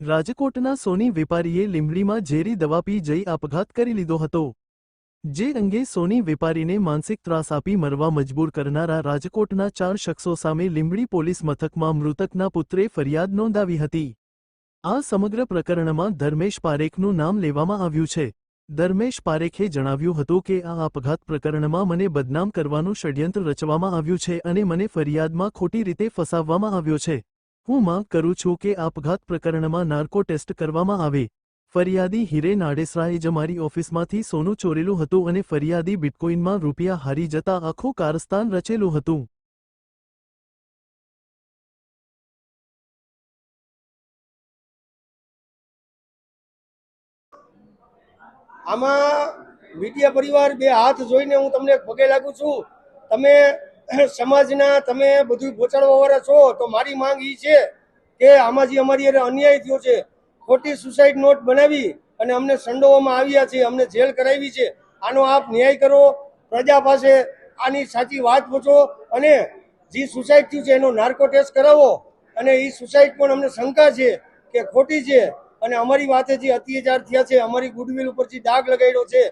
રાજકોટના સોની વેપારીએ લીંબડીમાં ઝેરી દવા પી જઈ આપઘાત કરી લીધો હતો. જે અંગે સોની વેપારીને માનસિક ત્રાસ આપી મરવા મજબૂર કરનારા રાજકોટના ચાર શખ્સો સામે લીંબડી પોલીસ મથકમાં મૃતકના પુત્રે ફરિયાદ નોંધાવી હતી. આ સમગ્ર પ્રકરણમાં ધર્મેશ પારેખનું નામ લેવામાં આવ્યું છે. ધર્મેશ પારેખે જણાવ્યું હતું કે આ આપઘાત પ્રકરણમાં મને બદનામ કરવાનું ષડયંત્ર રચવામાં આવ્યું છે અને મને ફરિયાદમાં ખોટી રીતે ફસાવવામાં આવ્યો છે. હું માંગ કરું છું કે આપઘાત પ્રકરણમાં નાર્કો ટેસ્ટ કરવામાં આવે. ફરિયાદી હિરેન આડેસરાએ જ મારી ઓફિસમાંથી સોનું ચોરેલું હતું અને ફરિયાદી બિટકોઇનમાં રૂપિયા હારી જતા આખું કારસ્તાન રચેલું હતું. આમાં મીડિયા પરિવાર બે હાથ જોઈને હું તમને પગે લાગુ છું. તમે સમાજના તમે બધું પહોંચાડવાવાળા છો, તો મારી માંગ એ છે કે આમાં જે અમારી અન્યાય થયો છે. ખોટી સુસાઇડ નોટ બનાવી અને અમને સંડોવામાં આવ્યા છે, અમને જેલ કરાવી છે. આનો આપ ન્યાય કરો, પ્રજા પાસે આની સાચી વાત પૂછો અને જે સુસાઇડ થયું છે એનો નાર્કો ટેસ્ટ કરાવો. અને એ સુસાઇડ પણ અમને શંકા છે કે ખોટી છે. અને અમારી વાતે જે અત્યાચાર થયા છે, અમારી ગુડવિલ ઉપર જે દાગ લગાડ્યો છે,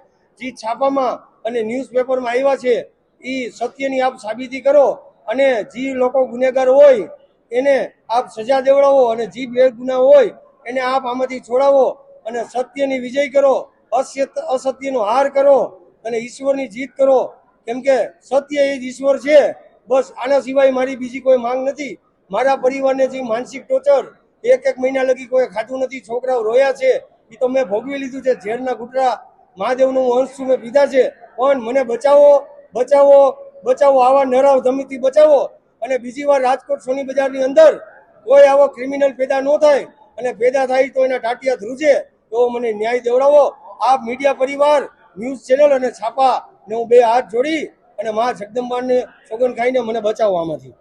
જે છાપામાં અને ન્યૂઝપેપરમાં આવ્યા છે એ સત્યની આપ સાબિતી કરો અને જે લોકો ગુનેગાર હોય, એને આપ સજા દેવડાવો અને જે બે ગુના હોય, એને આપ આમાંથી છોડાવો અને સત્યની વિજય કરો અસત્ય અસત્યનો હાર કરો અને ઈશ્વરની જીત કરો. કેમ કે સત્ય એ જ ઈશ્વર છે. બસ આના સિવાય મારી બીજી કોઈ માંગ નથી. મારા પરિવારને જે માનસિક ટોર્ચર, એક એક મહિના લગી કોઈ ખાધું નથી, છોકરાઓ રોયા છે એ તો મેં ભોગવી લીધું છે. ઝેરના ઘૂંટડા મહાદેવનું હું અંશ છું મેં પીધા છે. પણ મને બચાવો બચાવો બચાવો, આવા નરાવ ધમીથી બચાવો. અને બીજી વાર રાજકોટ સોની બજારની અંદર કોઈ આવો ક્રિમિનલ પેદા ન થાય અને પેદા થાય તો એના ટાટિયા ધ્રુજે તો મને ન્યાય દેવડાવો. આપ મીડિયા પરિવાર, ન્યૂઝ ચેનલ અને છાપા ને હું બે હાથ જોડી અને મા જગદંબાને સોગન ખાઈને મને બચાવો આમાંથી.